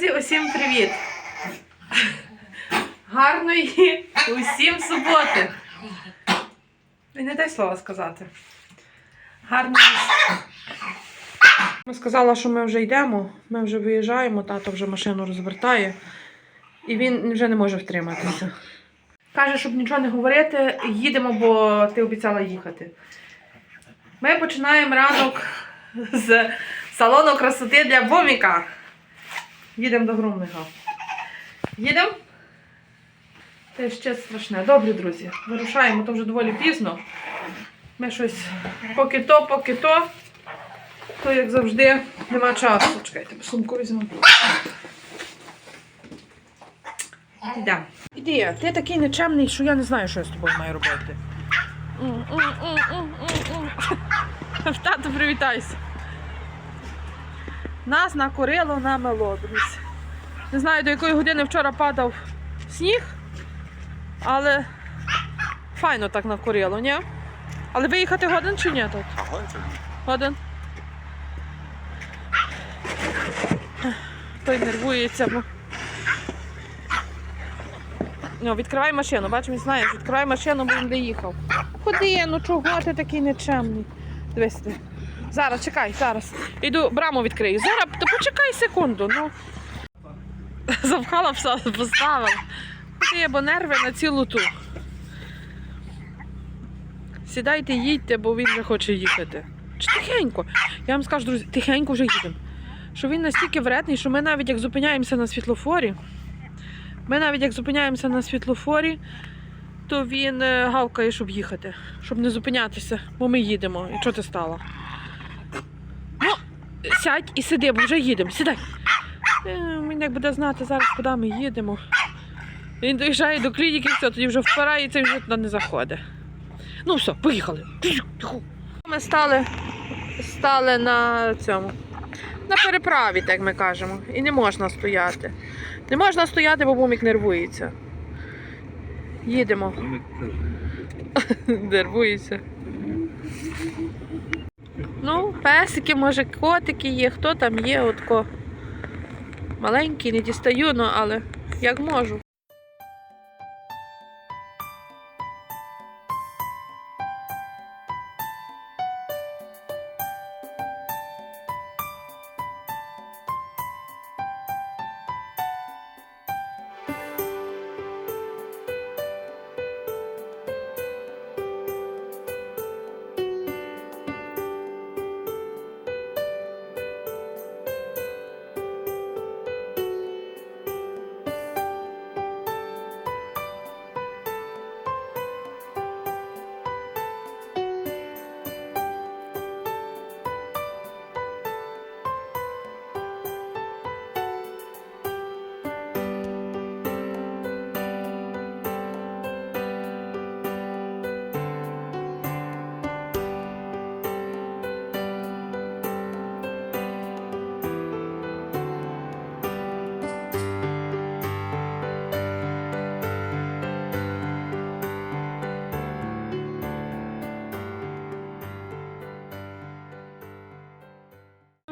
Друзі, усім привіт! Гарної усім суботи! І не дай слова сказати. Гарної. Сказала, що ми вже йдемо, ми вже виїжджаємо, тато вже машину розвертає, і він вже не може втриматися. Каже, щоб нічого не говорити, їдемо, бо ти обіцяла їхати. Ми починаємо ранок з салону красоти для Боміка. Їдемо до Грумника. Їдемо? Це ще страшне. Добре, друзі. Вирушаємо, то вже доволі пізно. Ми щось поки то, поки то. То, як завжди, нема часу. Чекайте, сумку візьму. Йдемо. Іди, ти такий нечемний, що я не знаю, що я з тобою маю робити. Тато, привітайся. Нас накурило на мелодрус. Не знаю, до якої години вчора падав сніг, але файно так накурило, ні? Але виїхати годин чи ні тут? Годин. Той нервується. Бо... Ну, відкривай машину, бач, він знає, відкривай машину, бо він де їхав. Ходи, ну чого ти такий нечемний? Дивись ти. Зараз, чекай, зараз. Іду браму відкрию. Зараз, то почекай секунду. ну. Запхала пса, поставила. Ходи, бо нерви на цілу ту. Сідайте, їдьте, бо він вже хоче їхати. Чи тихенько? Я вам скажу, друзі, тихенько вже їдемо. Що він настільки вредний, що ми навіть як зупиняємося на світлофорі, ми навіть як зупиняємося на світлофорі, то він е, гавкає, щоб їхати, щоб не зупинятися, бо ми їдемо. І що ти стала? Сядь і сиди, бо вже їдемо. Сідай. Е, Він як буде знати зараз, куди ми їдемо. Він доїжджає до клініки, все, тоді вже впирається і вже туди не заходить. Ну все, поїхали. Ми стали, стали на цьому. На переправі, так ми кажемо. І не можна стояти. Не можна стояти, бо бумік нервується. Їдемо. Нервується. Ну, песики, може, котики є, хто там є, отко. Маленький, не дістаю, ну, але як можу.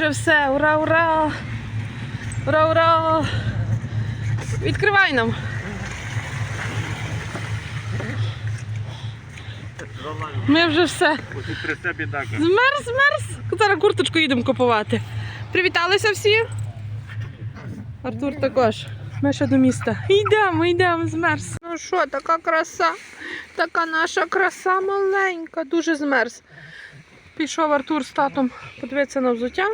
Вже все, ура, ура! Ура, ура! Відкривай нам! Ми вже все. Змерз, змерз. Зараз курточку їдемо купувати. Привіталися всі. Артур також. Ми ще до міста. Йдемо, йдемо, змерз. Ну що, така краса, така наша краса маленька, дуже змерз. Пішов Артур з татом подивитися на взуття.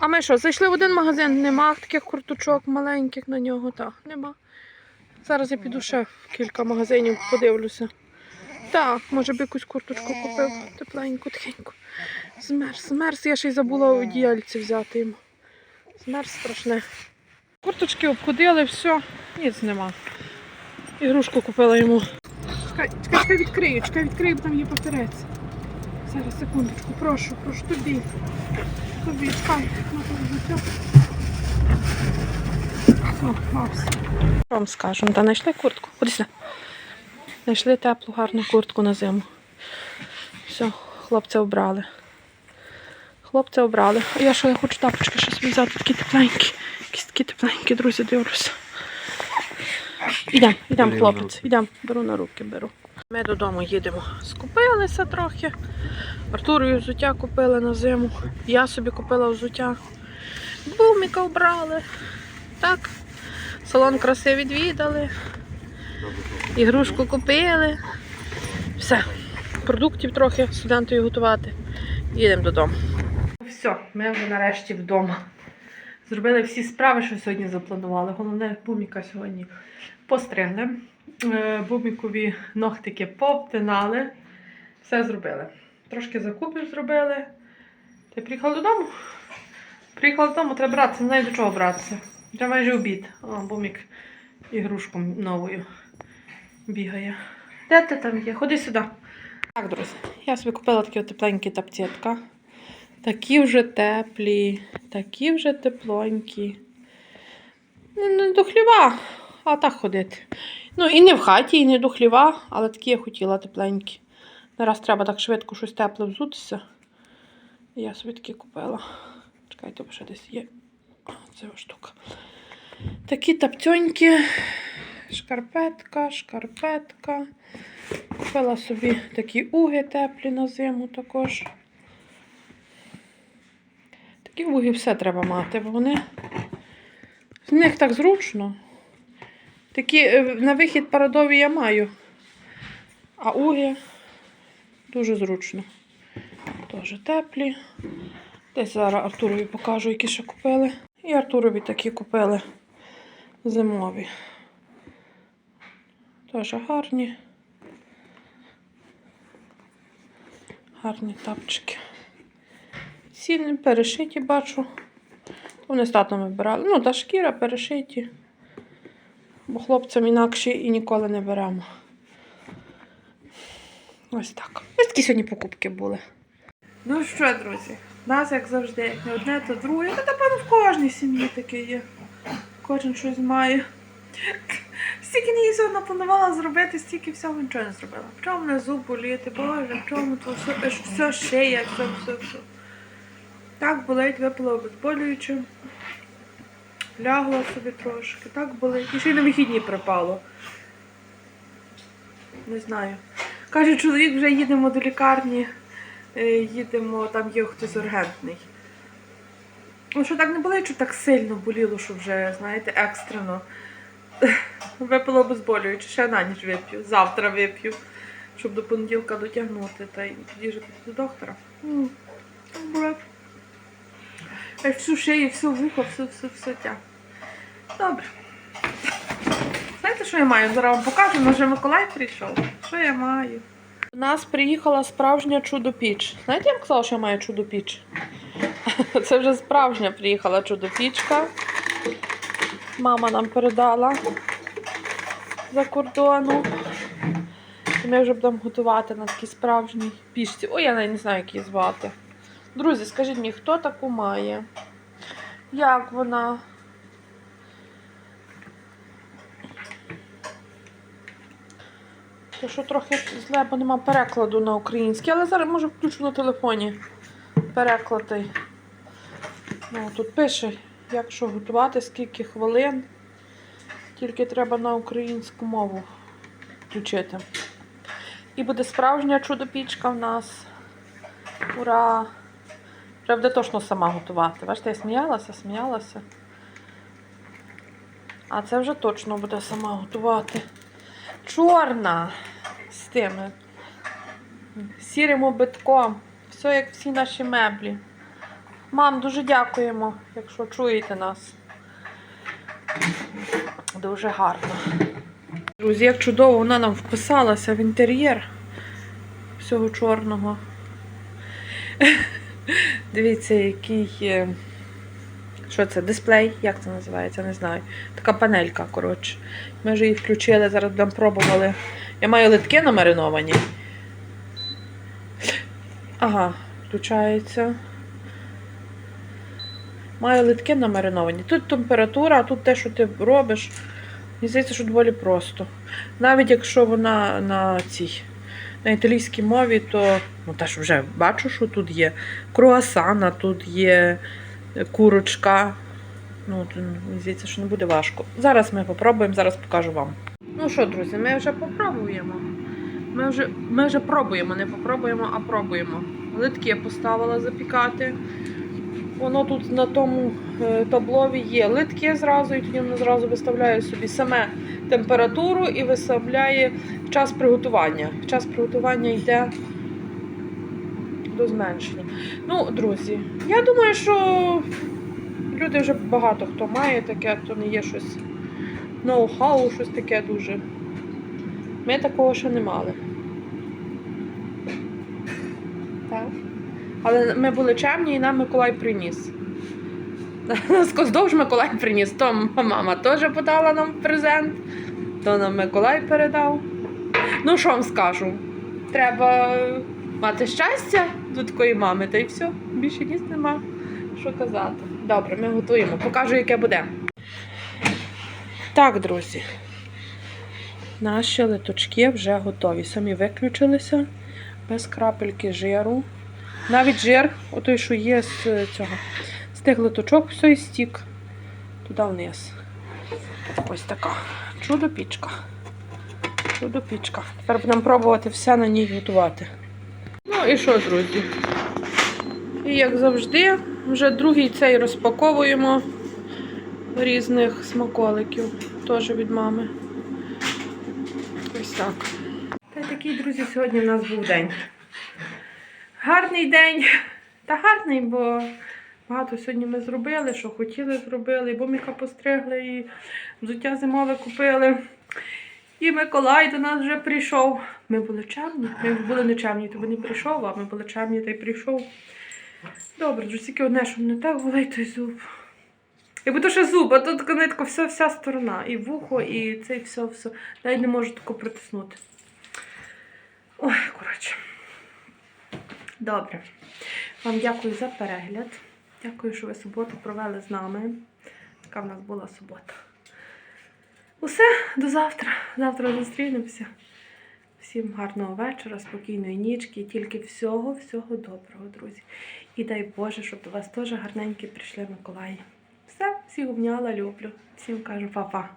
А ми що, зайшли в один магазин, нема таких курточок маленьких на нього, так, нема. Зараз я піду ще в кілька магазинів подивлюся. Так, може б якусь курточку купив, тепленьку, тихеньку. Змерз, змерз, я ще й забула одіяльці взяти йому. Змерз страшне. Курточки обходили, все, ніц нема. Ігрушку купила йому. Чекай, чекай, чекай, відкрию, чекай, відкрию, бо там є папірець. Зараз, секундочку, прошу, прошу, тобі. О, мався. Вам скажу, та знайшли куртку. Ходи. Знайшли теплу, гарну куртку на зиму. Все, хлопця обрали. Хлопця обрали. А я що я хочу тапочки собі взяти такі тепленькі. Якісь такі тепленькі, друзі, дивлюся. Ідемо, ідемо, хлопець, ідемо, беру на руки, беру. Ми додому їдемо. Скупилися трохи. Артурові взуття купили на зиму. Я собі купила взуття. Буміка вбрали. Так. Салон краси відвідали. Ігрушку купили. Все. Продуктів трохи студентою готувати. Їдемо додому. Все, ми вже нарешті вдома. Зробили всі справи, що сьогодні запланували. Головне, буміка сьогодні постригли. Е, Бумікові ногтики пообтинали. Все зробили. Трошки закупів зробили. Ти приїхала додому? Приїхала додому, треба братися, не знаю до чого братися. Вже майже обід. О, бумік ігрушку новою бігає. Де ти там є? Ходи сюди. Так, друзі, я собі купила такі тепленькі тапцетка. Такі вже теплі, такі вже тепленькі. Не, до хліва, а так ходити. Ну, і не в хаті, і не до хліва, але такі я хотіла тепленькі. Зараз треба так швидко щось тепле взутися. Я собі такі купила. Чекайте, бо ще десь є. Це штука. Такі тапцьонькі, шкарпетка, шкарпетка. Купила собі такі уги теплі на зиму також. Такі уги все треба мати, бо вони з них так зручно. Такі е, на вихід парадові я маю. А уги дуже зручно. Теж теплі. Десь зараз Артурові покажу, які ще купили. І Артурові такі купили зимові. Теж гарні. Гарні тапчики. Ціни перешиті, бачу. Вони з татом вибирали. Ну, та шкіра перешиті. Бо хлопцям інакше і ніколи не беремо. Ось так. Ось такі сьогодні покупки були. Ну що, друзі, нас, як завжди, як не одне, то друге. Та напевно в кожній сім'ї таке є. Кожен щось має. Стільки не їздила, напланувала зробити, стільки всього нічого не зробила. В чому мене зуб боліти, боже, в чому то все, все шия, все, все, все. Так болить, випила обезболююче. Лягла собі трошки, так болить. І ще й на вихідні припало. Не знаю. Каже, чоловік, вже їдемо до лікарні, е, їдемо, там є хтось ургентний. Ну, що так не болить, що так сильно боліло, що вже, знаєте, екстрено. Випила обезболююче, ще на ніч вип'ю. Завтра вип'ю, щоб до понеділка дотягнути. Та й тоді піти до доктора. Аж всю шию, всю вухо, все, все, все тяг. Добре. Знаєте, що я маю? Зараз вам покажу, може Миколай прийшов. Що я маю? У нас приїхала справжня чудо-піч. Знаєте, я вам казала, що я маю чудо-піч? Це вже справжня приїхала чудо-пічка. Мама нам передала за кордону. Ми вже будемо готувати на такій справжній пічці. Ой, я не знаю, як її звати. Друзі, скажіть мені, хто таку має? Як вона? То що трохи зле, бо нема перекладу на український, але зараз може включу на телефоні переклад. той. Ну, тут пише, як що готувати, скільки хвилин. Тільки треба на українську мову включити. І буде справжня чудо-пічка в нас. Ура! Вже буде точно сама готувати. Бачите, я сміялася, сміялася. А це вже точно буде сама готувати. Чорна з тими сірим обитком. Все як всі наші меблі. Мам, дуже дякуємо, якщо чуєте нас. Дуже гарно. Друзі, як чудово, вона нам вписалася в інтер'єр всього чорного. Дивіться, який. Що це? Дисплей? Як це називається? Не знаю. Така панелька, коротше. Ми вже її включили, зараз будемо пробували. Я маю литки намариновані. Ага, включається. Маю литки намариновані. Тут температура, а тут те, що ти робиш. Мені здається, що доволі просто. Навіть якщо вона на цій на італійській мові, то ну, теж вже бачу, що тут є круасана, тут є курочка, Ну, здається, що не буде важко. Зараз ми попробуємо, зараз покажу вам. Ну що, друзі, ми вже попробуємо. Ми вже, ми вже пробуємо, не попробуємо, а пробуємо. Литки я поставила запікати. Воно тут на тому е, таблові є литки зразу, і тоді воно зразу виставляє собі саме температуру і виставляє час приготування. Час приготування йде до зменшення. Ну, друзі, я думаю, що люди вже багато хто має таке, то не є щось ноу-хау, щось таке дуже. Ми такого ще не мали. Так. Але ми були чемні і нам Миколай приніс. Нас коздовж Миколай приніс. То мама теж подала нам презент, то нам Миколай передав. Ну, що вам скажу? Треба мати щастя до такої мами, та й все. Більше ніс нема. Що казати. Добре, ми готуємо. Покажу, яке буде. Так, друзі. Наші литочки вже готові. Самі виключилися без крапельки жиру. Навіть жир, отой, що є з цього, з литочок, все і стік туди вниз. Ось така. Чудо-пічка. Чудо-пічка. Тепер будемо пробувати все на ній готувати. Ну і що, друзі? І як завжди, вже другий цей розпаковуємо різних смаколиків. Теж від мами. Ось так. Та й такий, друзі, сьогодні в нас був день. Гарний день. Та гарний, бо багато сьогодні ми зробили, що хотіли зробили, і боміка постригли, і взуття зимове купили. І Миколай до нас вже прийшов. Ми були чемні. Ми були не чемні, то не прийшов, а ми були чемні, та й прийшов. Добре, друзі, тільки одне, щоб не так болить той зуб. Якби то ще зуб, а тут нитка вся, вся сторона. І вухо, і це все, все. Навіть не можу тако притиснути. Ой, коротше. Добре. Вам дякую за перегляд. Дякую, що ви суботу провели з нами. Така в нас була субота. Усе, до завтра. Завтра зустрінемося. Всім гарного вечора, спокійної нічки, тільки всього, всього доброго, друзі. І дай Боже, щоб до вас теж гарненькі прийшли Миколаї. Все, всіх обняла, люблю. Всім кажу па-па.